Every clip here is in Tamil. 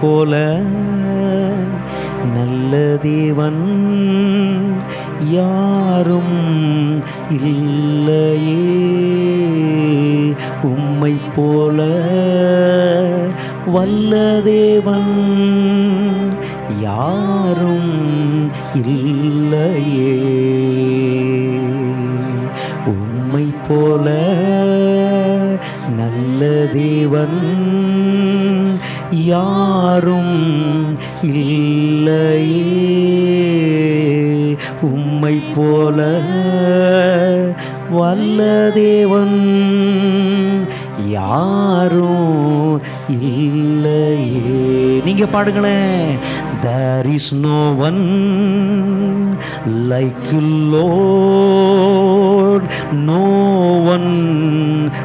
போல நல்ல தேவன் யாரும் இல்லையே. உம்மை போல வல்ல தேவன் யாரும் இல்லையே. உம்மை போல நல்ல தேவன் யாரும் இல்லையே. உம்மை போல வல்ல தேவன் யாரும் இல்லையே. நீங்க பாடுங்களேன். There is no one like load no one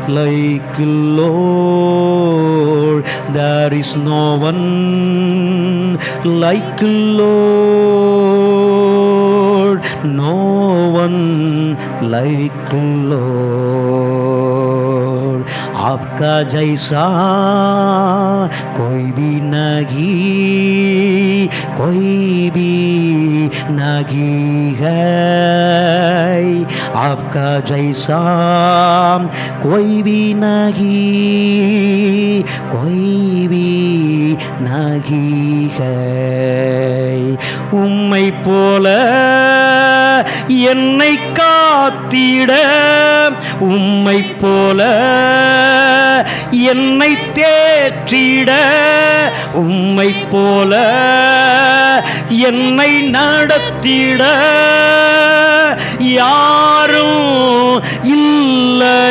like load There is no one like Lord, no one like Lord. आपका जैसा कोई भी नहीं कोई भी नहीं है आपका जैसा कोई भी नहीं कोई भी नहीं है உம்மை போல என்னை காத்திட உம்மை போல என்னை தேற்றிட உம்மை போல என்னை நடத்திட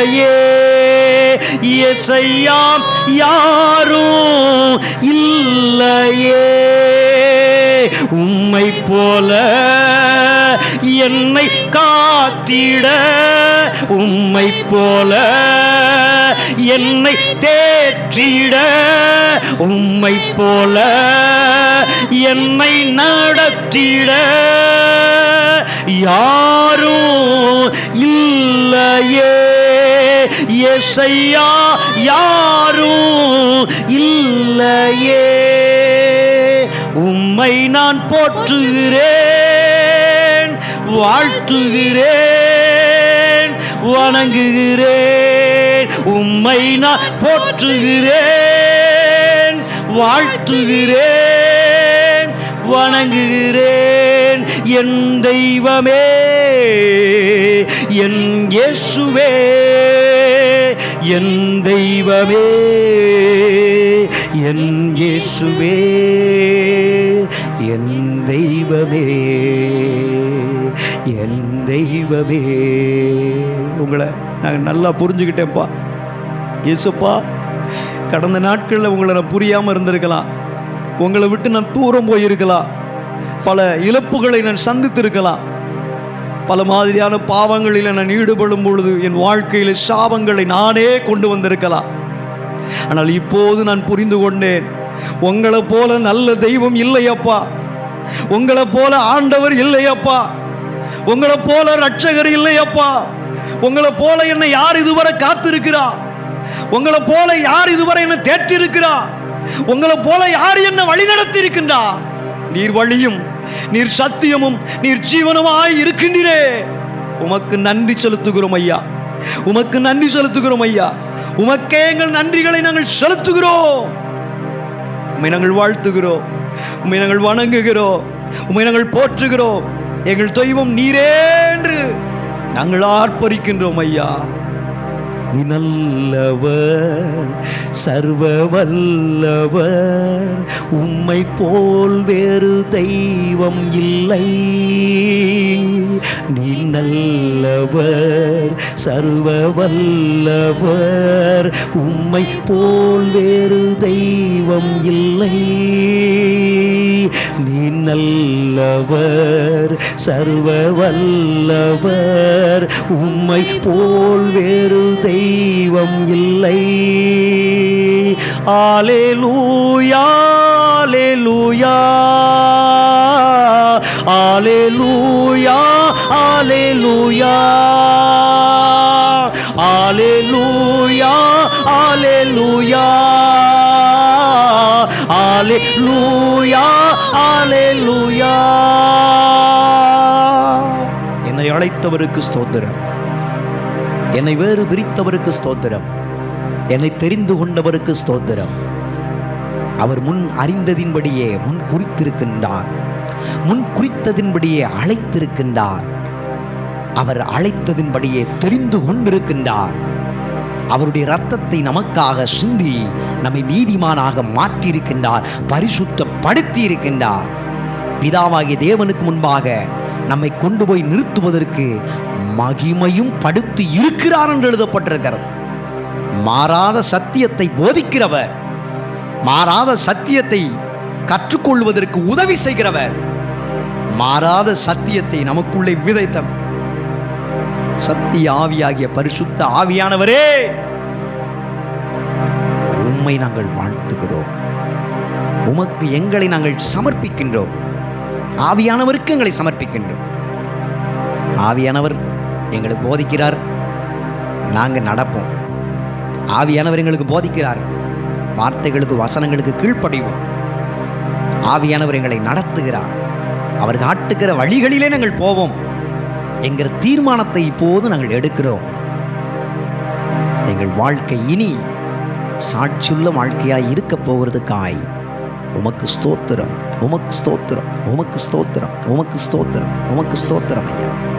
இல்லையே இசையா யாரும் இல்லையே. உம்மை போல என்னை காத்திட உம்மை போல என்னை தேற்றிட. உம்மை போல என்னை நடத்திட. யாரும் இல்லையே. எசையா யாரும் இல்லையே. உம்மை நான் போற்றுகிறேன் வாழ்த்துகிறேன். வணங்குகிறேன். உம்மை நான் போற்றுகிறேன். வாழ்த்துகிறேன். வணங்குகிறேன். என் தெய்வமே என் இயேசுவே என் தெய்வமே என் இயேசுவே என் தெய்வமே. என் தெய்வமே. உங்களை நாங்கள் நல்லா புரிஞ்சுக்கிட்டேன்ப்பா. இயேசுப்பா கடந்த நாட்களில் உங்களை நான் புரியாமல் இருந்திருக்கலாம். உங்களை விட்டு நான் தூரம் போயிருக்கலாம். பல இழப்புகளை நான் சந்தித்திருக்கலாம். பல மாதிரியான பாவங்களில் நான் ஈடுபடும் பொழுது என் வாழ்க்கையில் சாபங்களை நானே கொண்டு வந்திருக்கலாம். ஆனால் இப்போது நான் புரிந்து கொண்டேன் உங்களை போல நல்ல தெய்வம் இல்லையப்பா. உங்களை போல ஆண்டவர் இல்லையப்பா. உங்களை போல ரட்சகர் இல்லையப்பா. உங்களை போல என்னை யார் இதுவரை காத்திருக்கிறா? உங்களை போல யார் இதுவரை என்ன தேற்றிருக்கிறா? உங்களை போல யார் என்ன வழிநடத்தி இருக்கின்றா நீர் வழியும் நீர் சத்தியமும் நீர் ஜீவனமாய் இருக்கின்றீரே. உமக்கு நன்றி செலுத்துகிறோம் ஐயா. உமக்கு நன்றி செலுத்துகிறோம் ஐயா. உமக்கே எங்கள் நன்றிகளை நாங்கள் செலுத்துகிறோம். உம்மை நாங்கள் வாழ்த்துகிறோம். உம்மை நாங்கள் வணங்குகிறோம். உம்மை நாங்கள் போற்றுகிறோம். எங்கள் தெய்வம் நீரே என்று நாங்கள் ஆர்ப்பரிக்கின்றோம் ஐயா. நீ நல்லவர் சர்வ வல்லவர் உம்மை போல் வேறு தெய்வம் இல்லை. நீ நல்லவர் சர்வ வல்லவர் உம்மை போல் வேறு தெய்வம் இல்லை. நீ நல்லவர் சர்வ வல்லவர் உம்மை போல் வேறு தெய்வம் இல்லை. ஆலே லூயா ஆலே லூயா ஆலே லூயா ஆலே லூயா ஆலே லூயா ஆலே லூ அழைத்தவருக்கு ஸ்தோத்திரம். என்னை வேறு பிரித்தவருக்கு ஸ்தோத்திரம். என்னை தெரிந்து கொண்டவருக்கு ஸ்தோத்திரம். அவர் முன் அறிந்ததின்படியே முன் குறித்திருக்கின்றார். முன் குறித்ததின்படியே அழைத்திருக்கின்றார். அவர் அழைத்ததின்படியே தெரிந்து கொண்டிருக்கின்றார். அவருடைய ரத்தத்தை நமக்காக சிந்தி நம்மை நீதிமானாக மாற்றியிருக்கின்றார் பரிசுத்தப்படுத்தி இருக்கின்றார் பிதாவாகிய தேவனுக்கு முன்பாக நம்மை கொண்டு போய் நிறுத்துவதற்கு மகிமையும் படுத்து இருக்கிறார் என்று எழுதப்பட்டிருக்கிறது. மாறாத சத்தியத்தை போதிக்கிறவர் மாறாத சத்தியத்தை கற்றுக்கொள்வதற்கு உதவி செய்கிறவர் மாறாத சத்தியத்தை நமக்குள்ளே விதைத்தவர். சத்திய ஆவியாகிய பரிசுத்த ஆவியானவரே உம்மை நாங்கள் வாழ்த்துகிறோம். உமக்கு எங்களை நாங்கள் சமர்ப்பிக்கின்றோம். ஆவியானவருக்கு எங்களை சமர்ப்பிக்கின்றோம். ஆவியானவர் எங்களுக்கு போதிக்கிறார். நாங்கள் நடப்போம். ஆவியானவர் எங்களுக்கு போதிக்கிறார். வார்த்தைகளுக்கு வசனங்களுக்கு கீழ்ப்படிவோம். ஆவியானவர் எங்களை நடத்துகிறார். அவர் காட்டுகிற வழிகளிலே நாங்கள் போவோம். என்கிற தீர்மானத்தை இப்போது நாங்கள் எடுக்கிறோம். எங்கள் வாழ்க்கை இனி சாட்சியுள்ள வாழ்க்கையாய் இருக்க போகிறதுக்காய். உமக்கு ஸ்தோத்திரம் உமக்கு ஸ்தோத்திரம் உமக்கு ஸ்தோத்திரம் உமக்கு ஸ்தோத்திரம் உமக்கு ஸ்தோத்திரம் ஐயா.